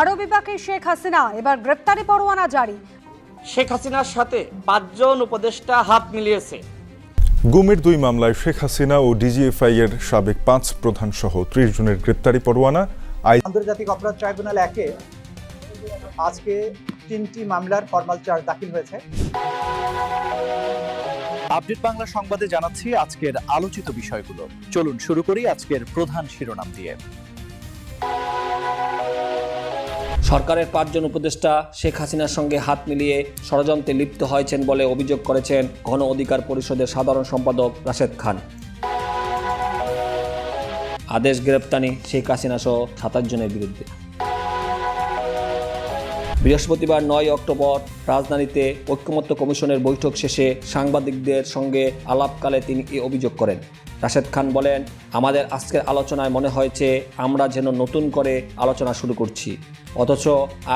আরও বিপাকে শেখ হাসিনা এবার গ্রেপ্তারি পরোয়ানা জারি। শেখ হাসিনার সাথে পাঁচজন উপদেষ্টা হাত মিলিয়েছে। গুমের দুই মামলায় শেখ হাসিনা ও ডিজিএফআই এর সাবেক পাঁচ প্রধান সহ ত্রিশ জনের গ্রেপ্তারি পরোয়ানা। আন্তর্জাতিক অপরাধ ট্রাইব্যুনাল একে আজকে তিনটি মামলার ফরমাল চার্জ দাখিল হয়েছে। আপডেট বাংলা সংবাদে জানাচ্ছি আজকের আলোচিত বিষয়গুলো। চলুন শুরু করি আজকের প্রধান শিরোনাম দিয়ে। সরকারের পাঁচজন উপদেষ্টা শেখ হাসিনার সঙ্গে হাত মিলিয়ে ষড়যন্ত্রে লিপ্ত হয়েছেন বলে অভিযোগ করেছেন গণ অধিকার পরিষদের সাধারণ সম্পাদক রাশেদ খান। আদেশ গ্রেপ্তানি শেখ হাসিনা সহ সাতাশ জনের বিরুদ্ধে। বৃহস্পতিবার নয় অক্টোবর রাজধানীতে ঐক্যমত্য কমিশনের বৈঠক শেষে সাংবাদিকদের সঙ্গে আলাপকালে তিনি এ অভিযোগ করেন। রাশেদ খান বলেন, আমাদের আজকের আলোচনায় মনে হয়েছে আমরা যেন নতুন করে আলোচনা শুরু করছি। অথচ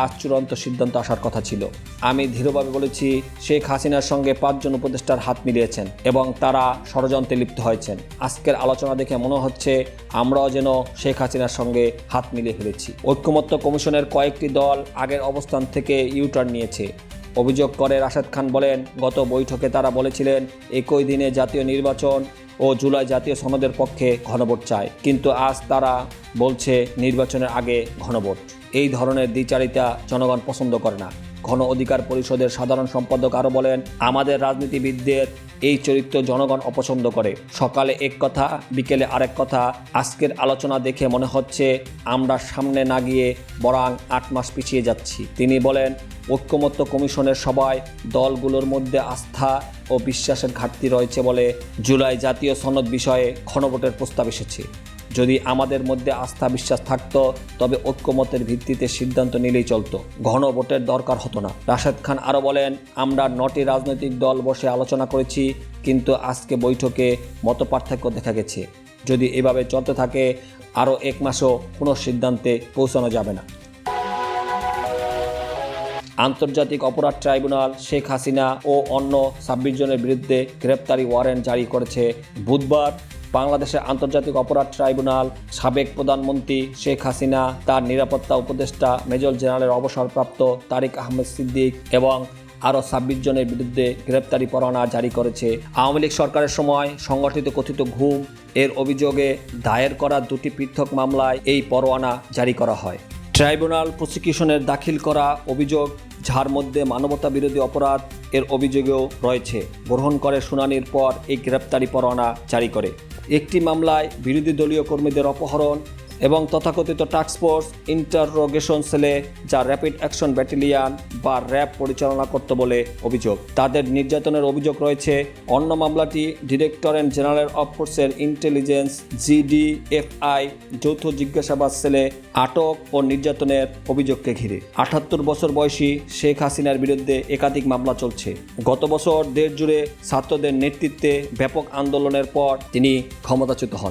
আজ চূড়ান্ত সিদ্ধান্ত আসার কথা ছিল। আমি দৃঢ়ভাবে বলেছি, শেখ হাসিনার সঙ্গে পাঁচজন উপদেষ্টার হাত মিলিয়েছেন এবং তারা ষড়যন্ত্রে লিপ্ত হয়েছেন। আজকের আলোচনা দেখে মনে হচ্ছে, আমরাও যেন শেখ হাসিনার সঙ্গে হাত মিলিয়ে ফেলেছি। ঐক্যমত্য কমিশনের কয়েকটি দল আগের অবস্থান থেকে ইউটার্ন নিয়েছে। অভিযোগ করে রাশেদ খান বলেন, গত বৈঠকে তারা বলেছিলেন, একই দিনে জাতীয় নির্বাচন ও জুলাই জাতীয় সনদের পক্ষে ঘনভোট চায়। কিন্তু আজ তারা বলছে নির্বাচনের আগে ঘনভোট। এই ধরনের দ্বিচারিতা জনগণ পছন্দ করে না। গণ অধিকার পরিষদের সাধারণ সম্পাদক আরও বলেন, আমাদের রাজনীতিবিদদের এই চরিত্র জনগণ অপছন্দ করে। সকালে এক কথা, বিকেলে আরেক কথা। আজকের আলোচনা দেখে মনে হচ্ছে, আমরা সামনে না গিয়ে বরং আট মাস পিছিয়ে যাচ্ছি। তিনি বলেন, ঐক্যমত্য কমিশনের সবাই দলগুলোর মধ্যে আস্থা ও বিশ্বাসের ঘাটতি রয়েছে বলে জুলাই জাতীয় সনদ বিষয়ে ক্ষণভোটের প্রস্তাব এসেছে। যদি আমাদের মধ্যে আস্থা বিশ্বাস থাকতো, তবে ঐক্যমতের ভিত্তিতে সিদ্ধান্ত নিলেই চলতো। ঘন ভোটের দরকার হতো না। রাশেদ খান আরও বলেন, আমরা নটি রাজনৈতিক দল বসে আলোচনা করেছি, কিন্তু আজকে বৈঠকে মতপার্থক্য দেখা গেছে। যদি এভাবে চলতে থাকে, আরও এক মাসও কোনো সিদ্ধান্তে পৌঁছানো যাবে না। আন্তর্জাতিক অপরাধ ট্রাইব্যুনাল, শেখ হাসিনা ও অন্য ছাব্বিশ জনের বিরুদ্ধে গ্রেপ্তারি ওয়ারেন্ট জারি করেছে বুধবার। বাংলাদেশের আন্তর্জাতিক অপরাধ ট্রাইব্যুনাল সাবেক প্রধানমন্ত্রী শেখ হাসিনা, তার নিরাপত্তা উপদেষ্টা মেজর জেনারেলের অবসরপ্রাপ্ত তারিক আহমেদ সিদ্দিক এবং আরও ছাব্বিশ জনের বিরুদ্ধে গ্রেপ্তারি পরোয়ানা জারি করেছে। আওয়ামী লীগ সরকারের সময় সংগঠিত কথিত ঘুম, এর অভিযোগে দায়ের করা দুটি পৃথক মামলায় এই পরোয়ানা জারি করা হয়। ট্রাইব্যুনাল প্রসিকিউশনের দাখিল করা অভিযোগ, যার মধ্যে মানবতা বিরোধী অপরাধ এর অভিযোগেও রয়েছে। গ্রহণ করে শুনানির পর এই গ্রেপ্তারি পরোয়ানা জারি করে। একটি মামলায় বিরোধী দলীয় কর্মীদের অপহরণ এবং তথাকথিত টাস্কফোর্স ইন্টারোগেশন সেলে যা র্যাপিড অ্যাকশন ব্যাটালিয়ান বা র্যাব পরিচালনা করত বলে অভিযোগ। তাদের নির্যাতনের অভিযোগ রয়েছে, অন্য মামলাটি ডিরেক্টরেট জেনারেল অফ ফোর্সের ইন্টেলিজেন্স জিডিএফআই যৌথ জিজ্ঞাসাবাদ সেলে আটক ও নির্যাতনের অভিযোগকে ঘিরে। আটাত্তর বছর বয়সী শেখ হাসিনার বিরুদ্ধে একাধিক মামলা চলছে। গত বছর দেশ জুড়ে ছাত্রদের নেতৃত্বে ব্যাপক আন্দোলনের পর তিনি ক্ষমতাচ্যুত হন।